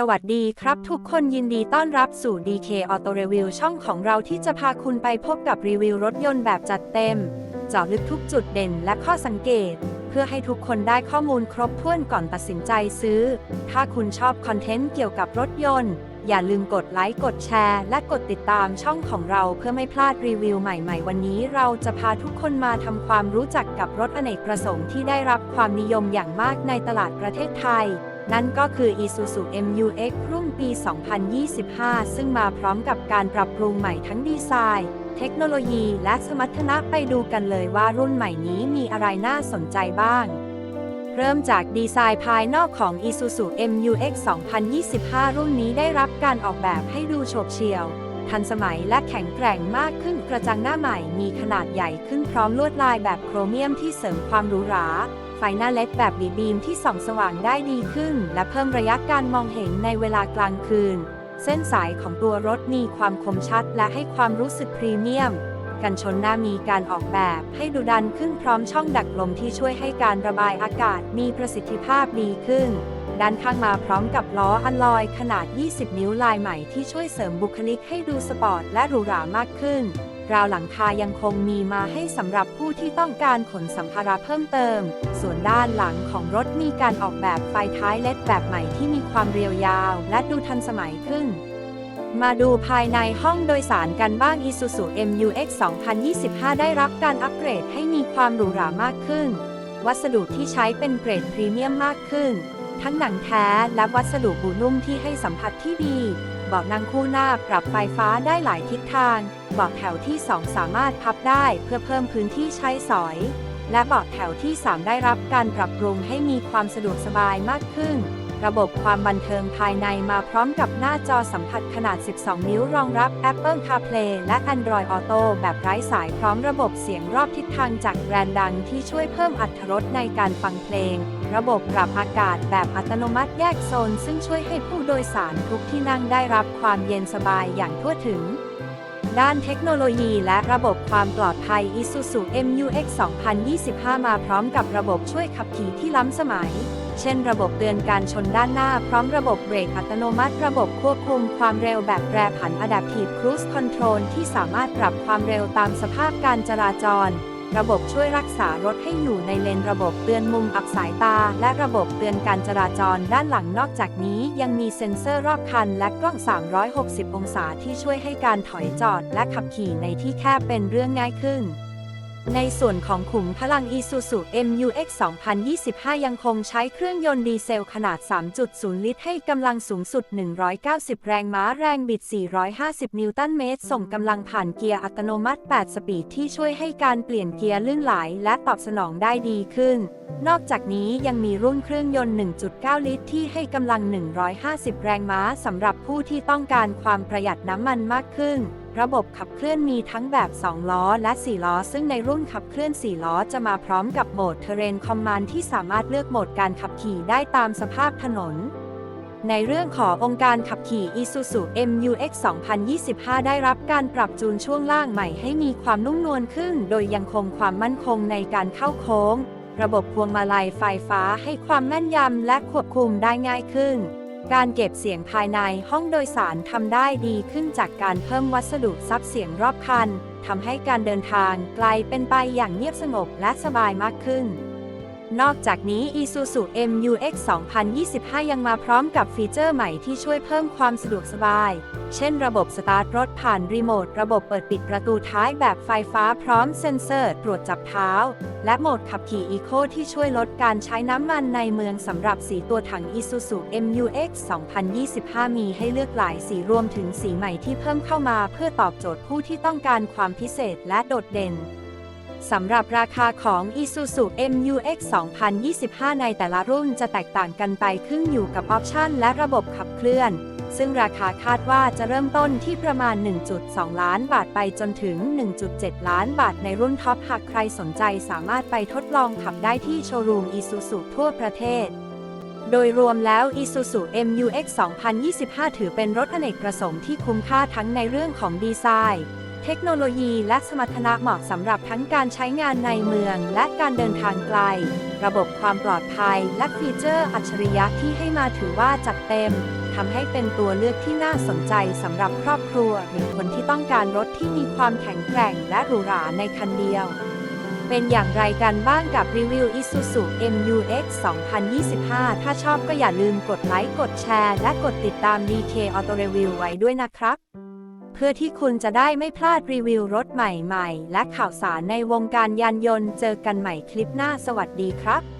สวัสดีครับทุกคนยินดีต้อนรับสู่ DK Auto Review ช่องของเราที่จะพาคุณไปพบกับรีวิวรถยนต์แบบจัดเต็ม เจาะลึกทุกจุดเด่นและข้อสังเกต เพื่อให้ทุกคนได้ข้อมูลครบถ้วนก่อนตัดสินใจซื้อ ถ้าคุณชอบคอนเทนต์เกี่ยวกับรถยนต์ อย่าลืมกดไลค์กดแชร์ และกดติดตามช่องของเราเพื่อไม่พลาดรีวิวใหม่ ๆ วันนี้เราจะพาทุกคนมาทำความรู้จักกับรถอเนกประสงค์ที่ได้รับความนิยมอย่างมากในตลาดประเทศไทย นั่นก็คือ Isuzu MU-X รุ่นปี 2025 ซึ่งมาพร้อมกับการปรับปรุงใหม่ทั้งดีไซน์ เทคโนโลยีและสมรรถนะไปดูกันเลยว่ารุ่นใหม่นี้มีอะไรน่าสนใจบ้าง เริ่มจากดีไซน์ภายนอกของ Isuzu MU-X 2025 รุ่นนี้ได้รับการออกแบบให้ดูโฉบเฉี่ยว ทันสมัยและแข็งแกร่งมากขึ้นกระจังหน้าใหม่มีขนาดใหญ่ขึ้นพร้อมลวดลายแบบโครเมียมที่เสริมความหรูหรา ไฟหน้าเล็ดแบบบีบีมที่ส่องสว่างได้ดีขึ้น และเพิ่มระยะการมองเห็นในเวลากลางคืน เส้นสายของตัวรถมีความคมชัดและให้ความรู้สึกพรีเมียม กันชนหน้ามีการออกแบบให้ดูดันขึ้นพร้อมช่องดักลมที่ช่วยให้การระบายอากาศมีประสิทธิภาพดีขึ้น ด้านข้างมาพร้อมกับล้ออัลลอยขนาด 20 นิ้วลายใหม่ที่ช่วยเสริมบุคลิกให้ดูสปอร์ตและหรูหรามากขึ้น ราวหลังคายังคงมีมาให้สำหรับผู้ที่ต้องการขนสัมภาระเพิ่มเติม ส่วนด้านหลังของรถมีการออกแบบไฟท้ายเล็ดแบบใหม่ที่มีความเรียวยาว และดูทันสมัยขึ้น มาดูภายในห้องโดยสารกันบ้าง Isuzu MU-X 2025 ได้รับการอัปเกรดให้มีความหรูหรามากขึ้น วัสดุที่ใช้เป็นเกรดพรีเมียมมากขึ้น ทั้งหนังแท้และวัสดุบูนุ่มที่ให้สัมผัสที่ดี เบาะนั่งคู่หน้าปรับไฟฟ้าได้หลายทิศทาง เบาะแถวที่ 2 สามารถพับได้เพื่อเพิ่มพื้นที่ใช้สอย และเบาะแถวที่ 3 ได้รับการปรับปรุงให้มีความสะดวกสบายมากขึ้น ระบบความบันเทิงภายในมาพร้อมกับหน้าจอสัมผัสขนาด 12 นิ้วรองรับ Apple CarPlay และ Android Auto แบบไร้สายพร้อมระบบเสียงรอบทิศทางจากแบรนด์ดังที่ช่วยเพิ่มอรรถรสในการฟังเพลง ระบบปรับอากาศแบบอัตโนมัติแยกโซน ซึ่งช่วยให้ผู้โดยสารทุกที่นั่งได้รับความเย็นสบายอย่างทั่วถึงด้านเทคโนโลยีและระบบความปลอดภัย Isuzu MU-X 2025 มาพร้อมกับระบบช่วยขับขี่ที่ล้ำสมัย เช่นระบบเตือนการชนด้านหน้าพร้อมระบบเบรกอัตโนมัติ ระบบควบคุมความเร็วแบบแปรผัน Adaptive Cruise Control ที่สามารถปรับความเร็วตามสภาพการจราจร ระบบช่วยรักษารถให้อยู่ในเลนระบบเตือนมุมอับสายตา และระบบเตือนการจราจรด้านหลังนอกจากนี้ยังมีเซ็นเซอร์รอบคัน และกล้อง 360 องศาที่ช่วยให้การถอยจอด และขับขี่ในที่แคบเป็นเรื่องง่ายขึ้น ในส่วนของขุมพลัง Isuzu MU-X 2025 ยังคงใช้เครื่องยนต์ดีเซลขนาด 3.0 ลิตร ให้กำลังสูงสุด 190 แรงม้าแรงบิด 450 นิวตันเมตร ส่งกำลังผ่านเกียร์อัตโนมัติ 8 สปีดที่ช่วยให้การเปลี่ยนเกียร์ลื่นไหลและตอบสนองได้ดีขึ้น นอกจากนี้ยังมีรุ่นเครื่องยนต์ 1.9 ลิตร ที่ให้กำลัง 150 แรงม้าสำหรับผู้ที่ต้องการความประหยัดน้ำมันมากขึ้น ระบบขับเคลื่อนมีทั้งแบบ 2 ล้อและ 4 ล้อ ซึ่งในรุ่นขับเคลื่อน 4 ล้อจะมาพร้อมกับโหมด Terrain Command ที่สามารถเลือกโหมดการขับขี่ได้ตามสภาพถนน ในเรื่องขององค์การขับขี่ Isuzu MU-X 2025 ได้รับการปรับจูนช่วงล่างใหม่ให้มีความนุ่มนวลขึ้น โดยยังคงความมั่นคงในการเข้าโค้ง ระบบพวงมาลัยไฟฟ้าให้ความแม่นยำและควบคุมได้ง่ายขึ้น การเก็บเสียงภายในห้องโดยสารทำได้ดีขึ้นจากการเพิ่มวัสดุซับเสียงรอบคันทำให้การเดินทางไกลเป็นไปอย่างเงียบสงบและสบายมากขึ้น นอกจากนี้ Isuzu MU-X 2025 ยังมาพร้อมกับฟีเจอร์ใหม่ที่ช่วยเพิ่มความสะดวกสบาย เช่นระบบสตาร์ทรถผ่านรีโมท ระบบเปิดปิดประตูท้ายแบบไฟฟ้าพร้อมเซ็นเซอร์ตรวจจับเท้า และโหมดขับขี่ Eco ที่ช่วยลดการใช้น้ำมันในเมืองสำหรับสีตัวถัง Isuzu MU-X 2025 มีให้เลือกหลายสีรวมถึงสีใหม่ที่เพิ่มเข้ามาเพื่อตอบโจทย์ผู้ที่ต้องการความพิเศษและโดดเด่น สำหรับราคาของ Isuzu MU-X 2025 ในแต่ละรุ่นจะแตกต่างกันไปขึ้นอยู่กับออปชันและระบบขับเคลื่อน ซึ่งราคาคาดว่าจะเริ่มต้นที่ประมาณ 1.2 ล้านบาทไปจนถึง 1.7 ล้านบาทในรุ่นท็อปหากใครสนใจสามารถไปทดลองขับได้ที่โชว์รูม Isuzu ทั่วประเทศโดยรวมแล้ว Isuzu MU-X 2025 ถือเป็นรถอเนกประสงค์ที่คุ้มค่าทั้งในเรื่องของดีไซน์ เทคโนโลยีและสมรรถนะเหมาะสำหรับทั้งการใช้งานในเมืองและการเดินทางไกล ระบบความปลอดภัยและฟีเจอร์อัจฉริยะที่ให้มาถือว่าจัดเต็มททำให้เป็นตัวเลือกที่น่าสนใจสำหรับครอบครัว หรือคนที่ต้องการรถที่มีความแข็งแกร่งและหรูหราในคันเดียว เป็นอย่างไรกันบ้างกับรีวิว Isuzu MU-X 2025 ถ้าชอบก็อย่าลืมกดไลค์ กดแชร์ และกดติดตาม DK Auto Review ไว้ด้วยนะครับ เพื่อที่คุณจะได้ไม่พลาดรีวิวรถใหม่ๆ และข่าวสารในวงการยานยนต์ เจอกันใหม่คลิปหน้าสวัสดีครับ